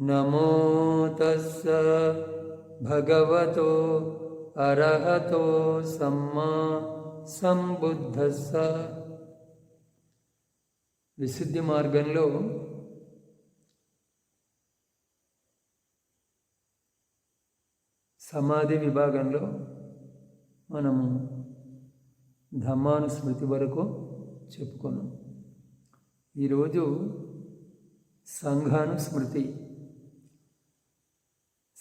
నమో తస్స భగవతో అర్హతో సమ్మా సంబుద్ధస్స. విశుద్ధి మార్గంలో సమాధి విభాగంలో మనము ధమ్మానుస్మృతి వరకు చెప్పుకున్నాం. ఈరోజు సంఘానుస్మృతి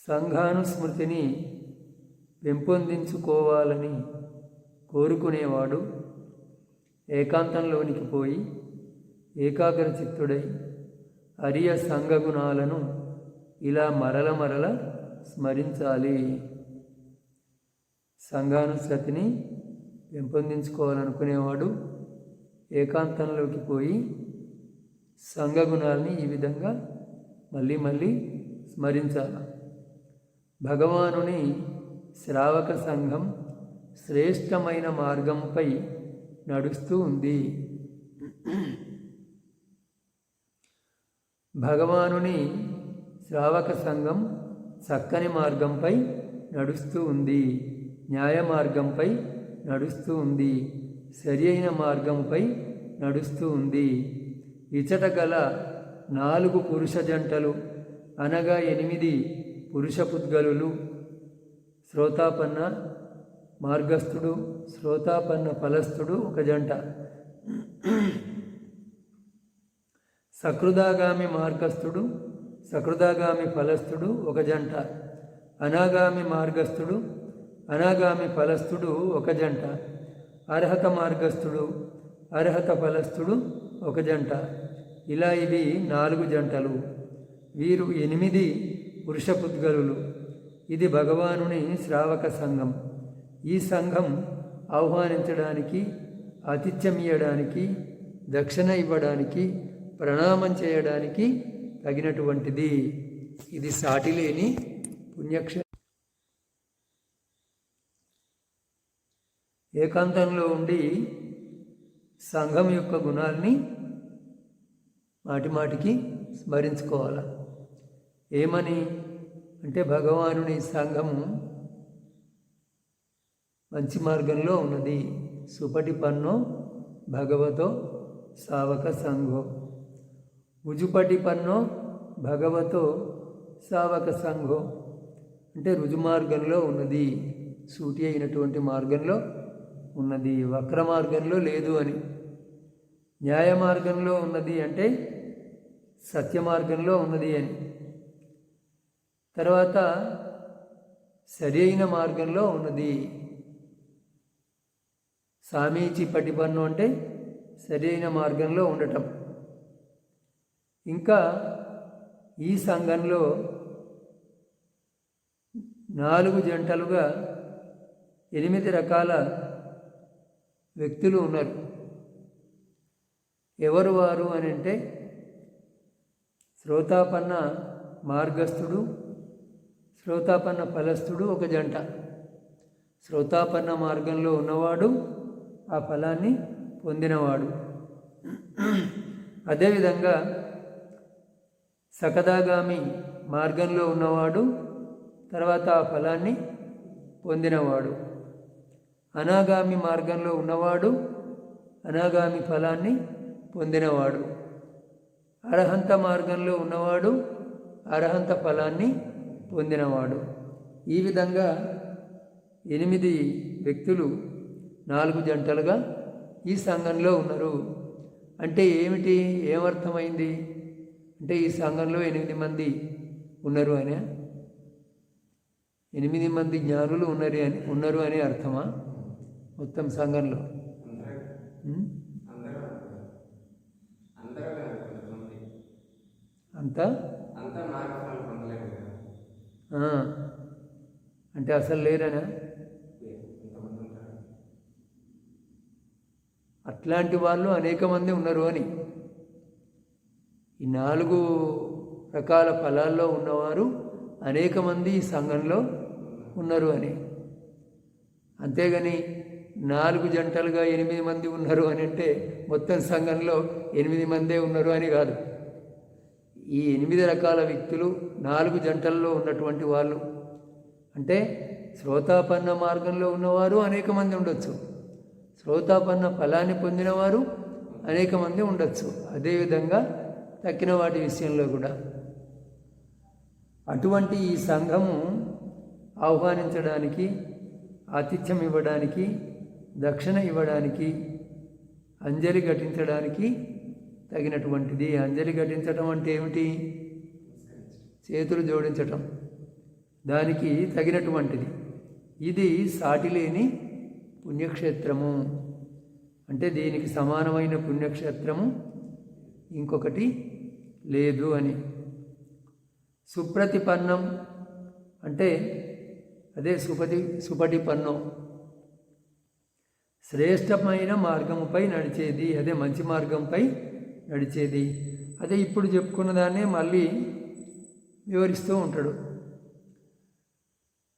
సంఘానుస్మృతిని పెంపొందించుకోవాలని కోరుకునేవాడు ఏకాంతంలోనికి పోయి ఏకాగ్ర చిత్తుడై అరియ సంఘగుణాలను ఇలా మరల మరల స్మరించాలి. సంఘానుసతిని పెంపొందించుకోవాలనుకునేవాడు ఏకాంతంలోకి పోయి సంఘగుణాలని ఈ విధంగా మళ్ళీ మళ్ళీ స్మరించాలి. భగవానుని శ్రావక సంఘం శ్రేష్టమైన మార్గంపై నడుస్తూ ఉంది. భగవానుని శ్రావక సంఘం చక్కని మార్గంపై నడుస్తూ ఉంది. న్యాయ మార్గంపై నడుస్తూ ఉంది. సరి అయిన మార్గంపై నడుస్తూ ఉంది. ఇచట గల నాలుగు పురుష జంటలు అనగా ఎనిమిది పురుషపుద్గలులు శ్రోతాపన్న మార్గస్థుడు శ్రోతాపన్న ఫలస్థుడు ఒక జంట. సకృదాగామి మార్గస్థుడు సకృదాగామి ఫలస్థుడు ఒక జంట. అనాగామి మార్గస్థుడు అనాగామి ఫలస్థుడు ఒక జంట. అర్హత మార్గస్థుడు అర్హత ఫలస్థుడు ఒక జంట. ఇలా ఇవి నాలుగు జంటలు. వీరు ఎనిమిది పురుష పుద్గలులు ఇది భగవానుని శ్రావక సంఘం. ఈ సంఘం ఆహ్వానించడానికి ఆతిథ్యమియడానికి దక్షిణ ఇవ్వడానికి ప్రణామం చేయడానికి తగినటువంటిది. ఇది సాటిలేని పుణ్యక్ష. ఏకాంతంలో ఉండి సంఘం యొక్క గుణాల్ని మాటిమాటికి స్మరించుకోవాలి. ఏమని? అంటే భగవానుని సంఘము మంచి మార్గంలో ఉన్నది. సుపటి పన్నో భగవతో సావక సంఘో. రుజుపటి పన్నో భగవతో సావక సంఘో. అంటే రుజుమార్గంలో ఉన్నది. సూటి అయినటువంటి మార్గంలో ఉన్నది. వక్ర మార్గంలో లేదు అని. న్యాయ మార్గంలో ఉన్నది అంటే సత్య మార్గంలో ఉన్నది అని. తర్వాత సరి అయిన మార్గంలో ఉన్నది. సామీచి పటిపన్ను అంటే సరి అయిన మార్గంలో ఉండటం. ఇంకా ఈ సంఘంలో నాలుగు జంటలుగా ఎనిమిది రకాల వ్యక్తులు ఉన్నారు. ఎవరు వారు అని అంటే శ్రోతాపన్న మార్గస్థుడు శ్రోతాపన్న ఫలస్థుడు ఒక జంట. శ్రోతాపన్న మార్గంలో ఉన్నవాడు ఆ ఫలాన్ని పొందినవాడు. అదేవిధంగా సకదాగామి మార్గంలో ఉన్నవాడు తర్వాత ఆ ఫలాన్ని పొందినవాడు. అనాగామి మార్గంలో ఉన్నవాడు అనాగామి ఫలాన్ని పొందినవాడు. అర్హంత మార్గంలో ఉన్నవాడు అర్హంత ఫలాన్ని పొందినవాడు. ఈ విధంగా ఎనిమిది వ్యక్తులు నాలుగు జంటలుగా ఈ సంఘంలో ఉన్నారు. అంటే ఏమిటి? ఏమర్థమైంది? అంటే ఈ సంఘంలో ఎనిమిది మంది ఉన్నారు అని? ఎనిమిది మంది జ్ఞానులు ఉన్నారు అని ఉన్నారు అని అర్థమా? మొత్తం సంఘంలో? అంతా అంతా మార్గఫలం పొందలేదు కదా ఆ. అంటే అసలు లేరనా? అట్లాంటి వాళ్ళు అనేక మంది ఉన్నారు అని. ఈ నాలుగు రకాల ఫలాల్లో ఉన్నవారు అనేక మంది ఈ సంఘంలో ఉన్నారు అని. అంతేగాని నాలుగు జంటలుగా ఎనిమిది మంది ఉన్నారు అని అంటే మొత్తం సంఘంలో ఎనిమిది మందే ఉన్నారు అని కాదు. ఈ ఎనిమిది రకాల వ్యక్తులు నాలుగు జంటల్లో ఉన్నటువంటి వాళ్ళు. అంటే శ్రోతాపన్న మార్గంలో ఉన్నవారు అనేక మంది ఉండొచ్చు. శ్రోతాపన్న ఫలాన్ని పొందినవారు అనేక మంది ఉండొచ్చు. అదేవిధంగా తక్కిన వాటి విషయంలో కూడా. అటువంటి ఈ సంఘము ఆహ్వానించడానికి ఆతిథ్యం ఇవ్వడానికి దక్షిణ ఇవ్వడానికి అంజలి ఘటించడానికి తగినటువంటిది. అంజలి ఘటించటం అంటే ఏమిటి? చేతులు జోడించటం. దానికి తగినటువంటిది. ఇది సాటిలేని పుణ్యక్షేత్రము. అంటే దీనికి సమానమైన పుణ్యక్షేత్రము ఇంకొకటి లేదు అని. సుప్రతిపన్నం అంటే అదే సుపతి సుపటిపన్నం. శ్రేష్టమైన మార్గముపై నడిచేది అదే మంచి మార్గంపై నడిచేది. అదే ఇప్పుడు చెప్పుకున్న దాన్నే మళ్ళీ వివరిస్తూ ఉంటాడు.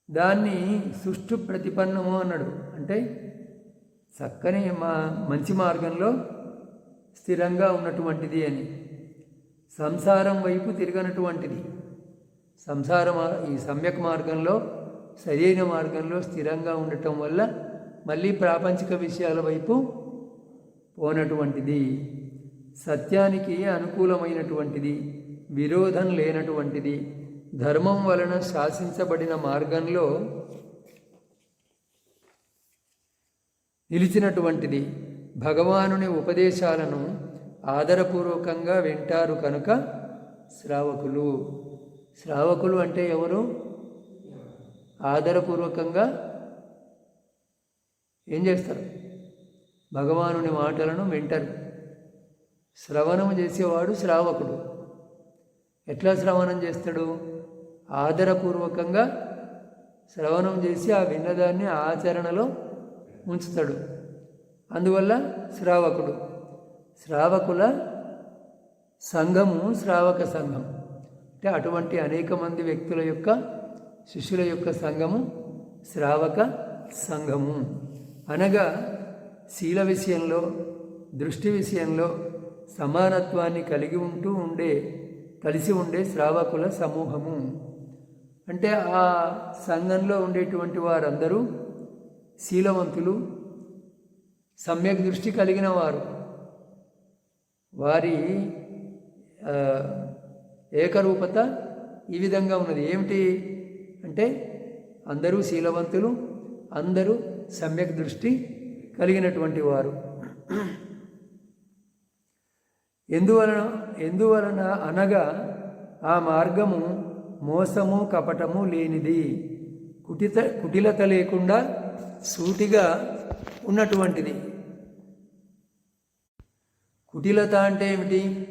దాన్ని సుష్టు ప్రతిపన్నము అన్నాడు. అంటే చక్కని మా మంచి మార్గంలో స్థిరంగా ఉన్నటువంటిది అని. సంసారం వైపు తిరగనటువంటిది. సంసార ఈ సమ్యక్ మార్గంలో సరైన మార్గంలో స్థిరంగా ఉండటం వల్ల మళ్ళీ ప్రాపంచిక విషయాల వైపు పోనటువంటిది. సత్యానికి అనుకూలమైనటువంటిది విరోధం లేనటువంటిది ధర్మం వలన శాసించబడిన మార్గంలో నిలిచినటువంటిది. భగవానుని ఉపదేశాలను ఆదరపూర్వకంగా వింటారు కనుక శ్రావకులు. శ్రావకులు అంటే ఎవరు? ఆదరపూర్వకంగా ఏం చేస్తారు? భగవానుని మాటలను వింటారు. శ్రవణం చేసేవాడు శ్రావకుడు. ఎట్లా శ్రవణం చేస్తాడు? ఆదరపూర్వకంగా శ్రవణం చేసి ఆ విన్నదాన్ని ఆచరణలో ఉంచుతాడు. అందువల్ల శ్రావకుడు. శ్రావకుల సంఘము శ్రావక సంఘం. అంటే అటువంటి అనేక మంది వ్యక్తుల యొక్క శిష్యుల యొక్క సంఘము శ్రావక సంఘము. అనగా శీల విషయంలో దృష్టి విషయంలో సమానత్వాన్ని కలిగి ఉంటూ ఉండే కలిసి ఉండే శ్రావకుల సమూహము. అంటే ఆ సంఘంలో ఉండేటువంటి వారందరూ శీలవంతులు సమ్యక్ దృష్టి కలిగిన వారు. వారి ఏకరూపత ఈ విధంగా ఉన్నది. ఏమిటి అంటే అందరూ శీలవంతులు అందరూ సమ్యక్ దృష్టి కలిగినటువంటి వారు. ఎందువలన ఎందువలన అనగా ఆ మార్గము మోసము కపటము లేనిది. కుటిత కుటిలత లేకుండా సూటిగా ఉన్నటువంటిది. కుటిలత అంటే ఏమిటి?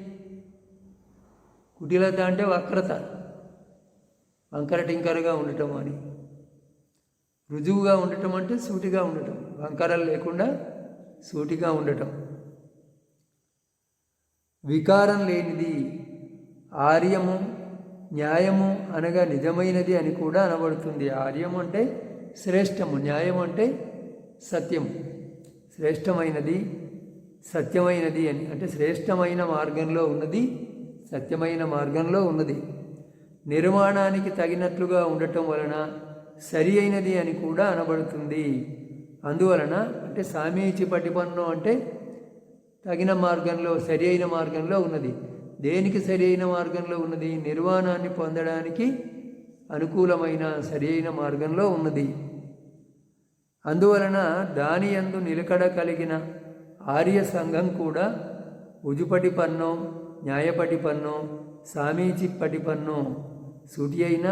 కుటిలత అంటే వక్రత. వంకర టింకరగా ఉండటం అని. రుజువుగా ఉండటం అంటే సూటిగా ఉండటం. వంకరలు లేకుండా సూటిగా ఉండటం. వికారం లేనిది ఆర్యము న్యాయము అనగా నిజమైనది అని కూడా అనబడుతుంది. ఆర్యము అంటే శ్రేష్టము న్యాయం అంటే సత్యం శ్రేష్టమైనది సత్యమైనది అని అంటే శ్రేష్టమైన మార్గంలో ఉన్నది సత్యమైన మార్గంలో ఉన్నది. నిర్మాణానికి తగినట్లుగా ఉండటం వలన సరి అయినది అని కూడా అనబడుతుంది. అందువలన అంటే సామీచి పటిపన్నం అంటే తగిన మార్గంలో సరి అయిన మార్గంలో ఉన్నది. దేనికి సరి అయిన మార్గంలో ఉన్నది? నిర్వాణాన్ని పొందడానికి అనుకూలమైన సరి అయిన మార్గంలో ఉన్నది. అందువలన దాని యందు నిలకడ కలిగిన ఆర్య సంఘం కూడా ఉజుపటి పన్నం న్యాయపటి పన్నం సామీచి పటి పన్నం సుటి అయిన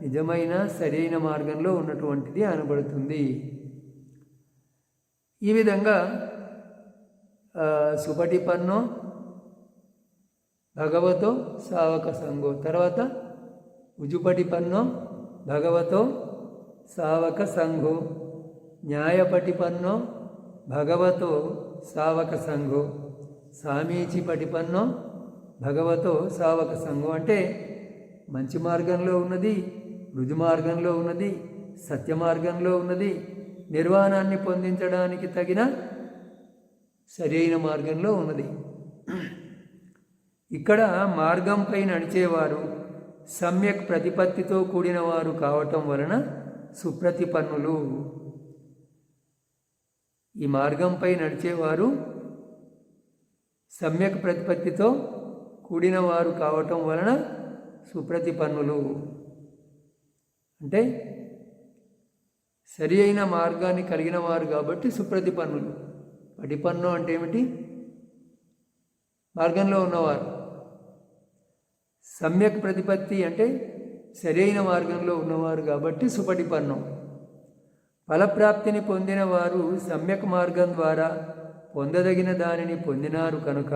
నిజమైన సరైన మార్గంలో ఉన్నటువంటిది అనబడుతుంది. ఈ విధంగా సుపటిపన్నో సుపటి భగవతో సావక సంఘో. తర్వాత ఉజుపటి పన్నం భగవతో సావక సంఘో. న్యాయపటి పన్నం భగవతో సావక సంఘో. సామీచి పటిపన్నో భగవతో సావక సంఘం. అంటే మంచి మార్గంలో ఉన్నది రుజు మార్గంలో ఉన్నది సత్య మార్గంలో ఉన్నది నిర్వాణాన్ని పొందించడానికి తగిన సరైన మార్గంలో ఉన్నది. ఇక్కడ మార్గంపై నడిచేవారు సమ్యక్ ప్రతిపత్తితో కూడిన వారు కావటం వలన సుప్రతిపన్నులు. ఈ మార్గంపై నడిచేవారు సమ్యక్ ప్రతిపత్తితో కూడిన వారు కావటం వలన సుప్రతిపన్నులు. అంటే సరి అయిన మార్గాన్ని కలిగిన వారు కాబట్టి సుప్రతిపన్నులు. పటిపన్ను అంటే ఏమిటి? మార్గంలో ఉన్నవారు. సమ్యక్ ప్రతిపత్తి అంటే సరైన మార్గంలో ఉన్నవారు కాబట్టి సుపటిపన్నం ఫలప్రాప్తిని పొందిన వారు సమ్యక్ మార్గం ద్వారా పొందదగిన దానిని పొందినారు కనుక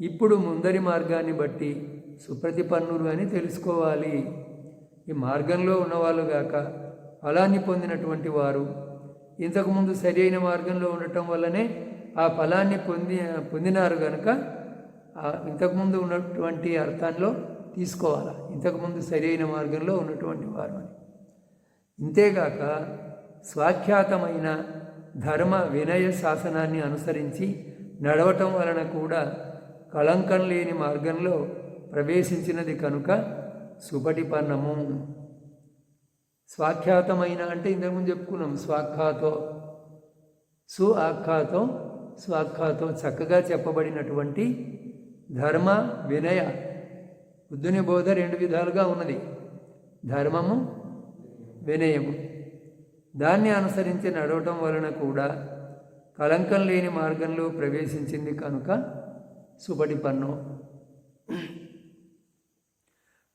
ఇప్పుడు ముందరి మార్గాన్ని బట్టి సుప్రతిపన్నులు అని తెలుసుకోవాలి. ఈ మార్గంలో ఉన్నవాళ్ళు గాక ఫలాన్ని పొందినటువంటి వారు ఇంతకుముందు సరైన మార్గంలో ఉండటం వల్లనే ఆ ఫలాన్ని పొంది పొందినారు కనుక ఇంతకుముందు ఉన్నటువంటి అర్థంలో తీసుకోవాలి? ఇంతకుముందు సరైన మార్గంలో ఉన్నటువంటి వారు అని. ఇంతేగాక స్వాఖ్యాతమైన ధర్మ వినయ శాసనాన్ని అనుసరించి నడవటం వలన కూడా కళంకం లేని మార్గంలో ప్రవేశించినది కనుక సుపటిపన్నము. స్వాఖ్యాతమైన అంటే ఇంతకుముందు చెప్పుకున్నాం స్వాఖ్యాతో సు ఆఖ్యాతం స్వాఖ్యాతో చక్కగా చెప్పబడినటువంటి ధర్మ వినయ బుద్ధుని బోధ రెండు విధాలుగా ఉన్నది. ధర్మము వినయము. దాన్ని అనుసరించి నడవటం వలన కూడా కలంకం లేని మార్గంలో ప్రవేశించింది కనుక సుపటిపన్నం.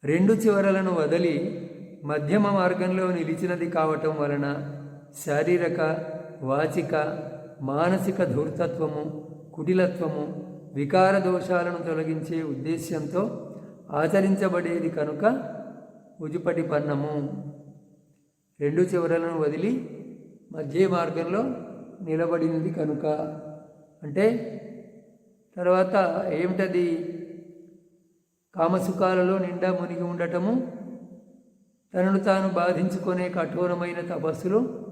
రెండు చివరలను వదిలి మధ్యమ మార్గంలో నిలిచినది కావటం వలన శారీరక వాచిక మానసిక ధూర్తత్వము కుటిలత్వము వికార దోషాలను తొలగించే ఉద్దేశ్యంతో ఆచరించబడేది కనుక ఉజుపటి పన్నము. రెండు చివరలను వదిలి మధ్య మార్గంలో నిలబడినది కనుక. అంటే తర్వాత ఏమిటది? కామసుఖాలలో నిండా మునిగి ఉండటము తనను తాను బాధించుకునే కఠోరమైన తపస్సులు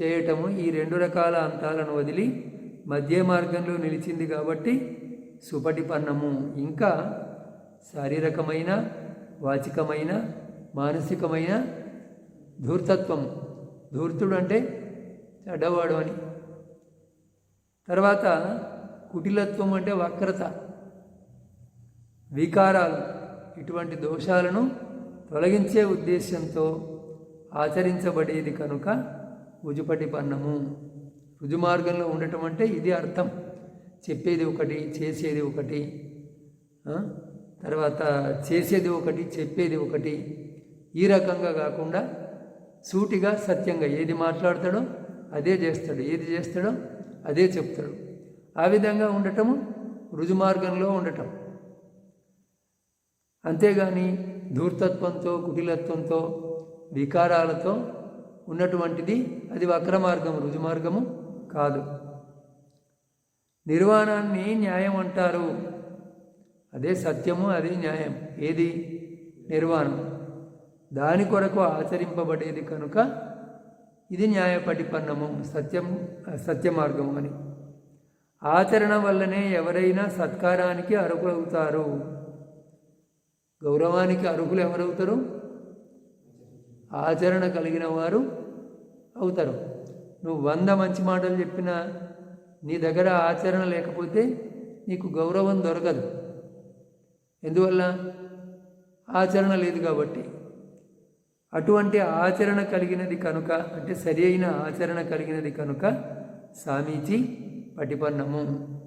చేయటము ఈ రెండు రకాల అంతాలను వదిలి మధ్య మార్గంలో నిలిచింది కాబట్టి సుపటిపన్నము ఇంకా శారీరకమైన వాచికమైన మానసికమైన ధూర్తత్వం. ధూర్తుడు అంటే చెడ్డవాడు అని. తర్వాత కుటిలత్వం అంటే వక్రత. వికారాలు. ఇటువంటి దోషాలను తొలగించే ఉద్దేశంతో ఆచరించబడేది కనుక ఉజుపటి పన్నము. రుజుమార్గంలో ఉండటం అంటే ఇది అర్థం. చెప్పేది ఒకటి చేసేది ఒకటి. తర్వాత చేసేది ఒకటి చెప్పేది ఒకటి. ఈ రకంగా కాకుండా సూటిగా సత్యంగా ఏది మాట్లాడతాడో అదే చేస్తాడు. ఏది చేస్తాడో అదే చెప్తాడు. ఆ విధంగా ఉండటము రుజుమార్గంలో ఉండటం. అంతేగాని ధూర్తత్వంతో కుటిలత్వంతో వికారాలతో ఉన్నటువంటిది అది వక్రమార్గము రుజుమార్గము కాదు. నిర్వాణాన్ని న్యాయం అంటారు. అదే సత్యము అది న్యాయం. ఏది? నిర్వాణం. దాని కొరకు ఆచరింపబడేది కనుక ఇది న్యాయపటిపన్నము సత్యం సత్యమార్గము అని. ఆచరణ వల్లనే ఎవరైనా సత్కారానికి అర్హులవుతారు. గౌరవానికి అర్హులు ఎవరవుతారు? ఆచరణ కలిగిన వారు అవుతారు. నువ్వు వంద మంచి మాటలు చెప్పినా నీ దగ్గర ఆచరణ లేకపోతే నీకు గౌరవం దొరకదు. ఎందువల్ల? ఆచరణ లేదు కాబట్టి. అటువంటి ఆచరణ కలిగినది కనుక అంటే సరి అయిన ఆచరణ కలిగినది కనుక సామీచి పటిపన్నము.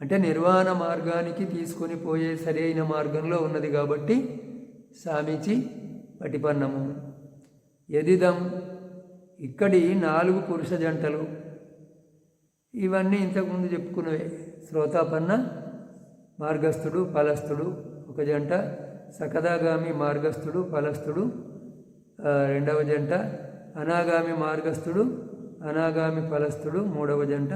అంటే నిర్వాణ మార్గానికి తీసుకొని పోయే సరైన మార్గంలో ఉన్నది కాబట్టి సామిచి పటిపన్నము. ఎదిదం ఇక్కడి నాలుగు పురుష జంటలు. ఇవన్నీ ఇంతకుముందు చెప్పుకున్నవే. శ్రోతాపన్న మార్గస్థుడు ఫలస్థుడు ఒక జంట. సకదాగామి మార్గస్థుడు ఫలస్థుడు రెండవ జంట. అనాగామి మార్గస్థుడు అనాగామి ఫలస్థుడు మూడవ జంట.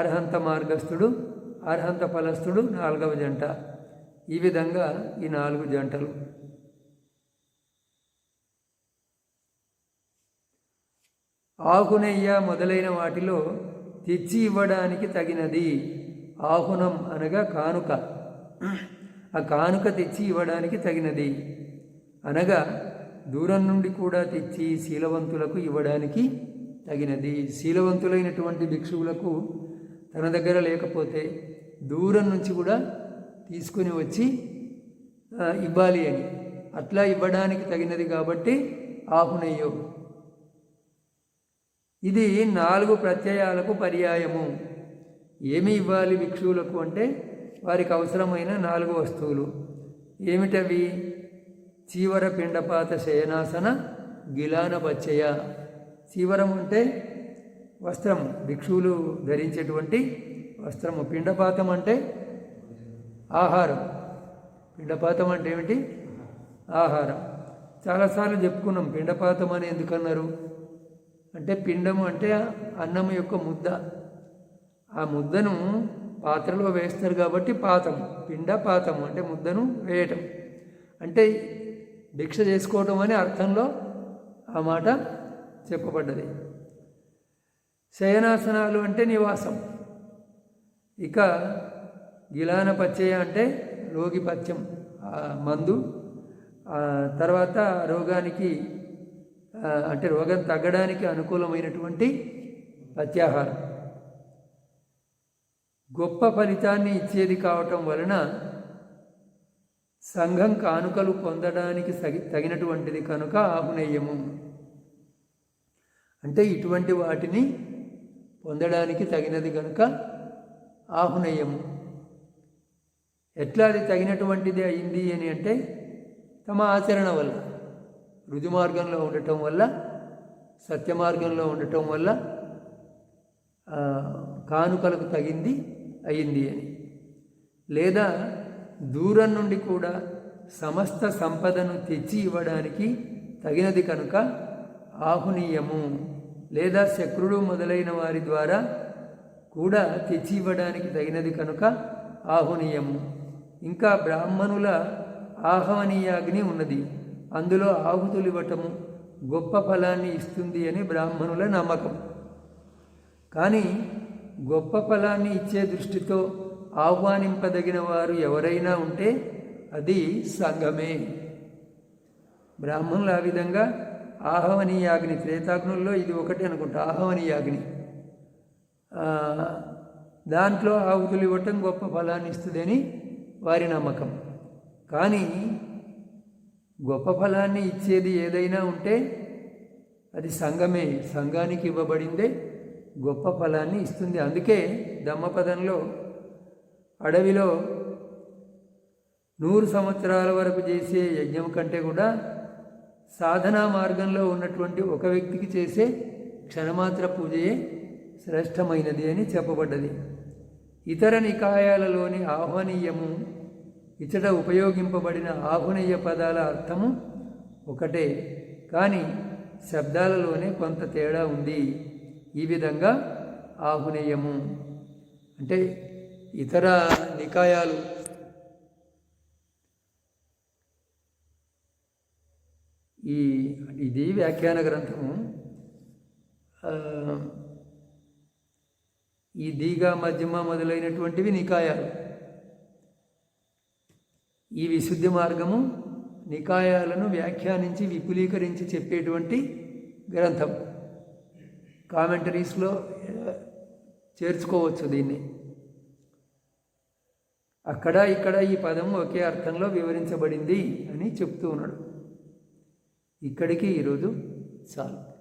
అర్హంత మార్గస్థుడు అర్హంత ఫలస్థుడు నాలుగవ జంట. ఈ విధంగా ఈ నాలుగు జంటలు. ఆహునయ్య మొదలైన వాటిలో తెచ్చి ఇవ్వడానికి తగినది ఆహునం అనగా కానుక. ఆ కానుక తెచ్చి ఇవ్వడానికి తగినది. అనగా దూరం నుండి కూడా తెచ్చి శీలవంతులకు ఇవ్వడానికి తగినది. శీలవంతులైనటువంటి భిక్షువులకు తన దగ్గర లేకపోతే దూరం నుంచి కూడా తీసుకుని వచ్చి ఇవ్వాలి అని. అట్లా ఇవ్వడానికి తగినది కాబట్టి ఆహునయ్యో ఇది నాలుగు ప్రత్యయాలకు పర్యాయము. ఏమి ఇవ్వాలి భిక్షువులకు అంటే వారికి అవసరమైన నాలుగు వస్తువులు. ఏమిటవి? చీవర పిండపాత శయనాసన గిలాన బచ్చయ చీవరం అంటే వస్త్రము భిక్షువులు ధరించేటువంటి వస్త్రము. పిండపాతం అంటే ఆహారం. పిండపాతం అంటే ఏమిటి? ఆహారం. చాలాసార్లు చెప్పుకున్నాం పిండపాతం అని ఎందుకన్నారు అంటే పిండము అంటే అన్నం యొక్క ముద్ద. ఆ ముద్దను పాత్రలో వేస్తారు కాబట్టి పాతం పిండ పాతం అంటే ముద్దను వేయటం. అంటే భిక్ష చేసుకోవటం అనే అర్థంలో ఆ మాట చెప్పబడ్డది. శయనాసనాలు అంటే నివాసం. ఇక గిలాన పచ్చయ అంటే రోగి పచ్చం మందు. తర్వాత రోగానికి అంటే రోగం తగ్గడానికి అనుకూలమైనటువంటి పత్యాహారం గొప్ప ఫలితాన్ని ఇచ్చేది కావటం వలన సంఘం కానుకలు పొందడానికి సగి తగినటువంటిది కనుక ఆహునేయము. అంటే ఇటువంటి వాటిని పొందడానికి తగినది కనుక ఆహునేయము. ఎట్లా అది తగినటువంటిది అయింది అని అంటే తమ ఆచరణ వల్ల రుజు మార్గంలో ఉండటం వల్ల సత్య మార్గంలో ఉండటం వల్ల కానుకలకు తగింది అయింది అని. లేదా దూరం నుండి కూడా సమస్త సంపదను తెచ్చి ఇవ్వడానికి తగినది కనుక ఆహునీయము. లేదా శక్రుడు మొదలైన వారి ద్వారా కూడా తెచ్చి ఇవ్వడానికి తగినది కనుక ఆహునీయము ఇంకా బ్రాహ్మణుల ఆహ్వనీయాగ్ని ఉన్నది. అందులో ఆహుతులు ఇవ్వటము గొప్ప ఫలాన్ని ఇస్తుంది అని బ్రాహ్మణుల నమ్మకం. కానీ గొప్ప ఫలాన్ని ఇచ్చే దృష్టితో ఆహ్వానింపదగిన వారు ఎవరైనా ఉంటే అది సంఘమే. బ్రాహ్మణులు ఆ విధంగా ఆహవనీయాగ్ని త్రేతాగ్నుల్లో ఇది ఒకటి అనుకుంటా ఆహవనీయాగ్ని దాంట్లో ఆహుతులు ఇవ్వటం గొప్ప ఫలాన్ని ఇస్తుందని వారి నమ్మకం. కానీ గొప్ప ఫలాన్ని ఇచ్చేది ఏదైనా ఉంటే అది సంఘమే సంఘానికి ఇవ్వబడిందే గొప్ప ఫలాన్ని ఇస్తుంది. అందుకే దమ్మపదంలో అడవిలో నూరు సంవత్సరాల వరకు చేసే యజ్ఞం కంటే కూడా సాధనా మార్గంలో ఉన్నటువంటి ఒక వ్యక్తికి చేసే క్షణమాత్ర పూజయే శ్రేష్టమైనది అని చెప్పబడ్డది. ఇతర నికాయాలలోని ఆహ్వనీయము ఇచ్చట ఉపయోగింపబడిన ఆహ్వనీయ పదాల అర్థము ఒకటే కానీ శబ్దాలలోనే కొంత తేడా ఉంది. ఈ విధంగా ఆహునేయము అంటే ఇతర నికాయాలు ఈ ఇది వ్యాఖ్యాన గ్రంథము. ఈ దీగా మధ్యమ మొదలైనటువంటివి నికాయాలు. ఈ విశుద్ధి మార్గము నికాయాలను వ్యాఖ్యానించి విపులీకరించి చెప్పేటువంటి గ్రంథం. కామెంటరీస్లో చేర్చుకోవచ్చు దీన్ని. అక్కడ ఇక్కడ ఈ పదం ఒకే అర్థంలో వివరించబడింది అని చెప్తూ ఉన్నాడు. ఇక్కడికి ఈరోజు చాలు.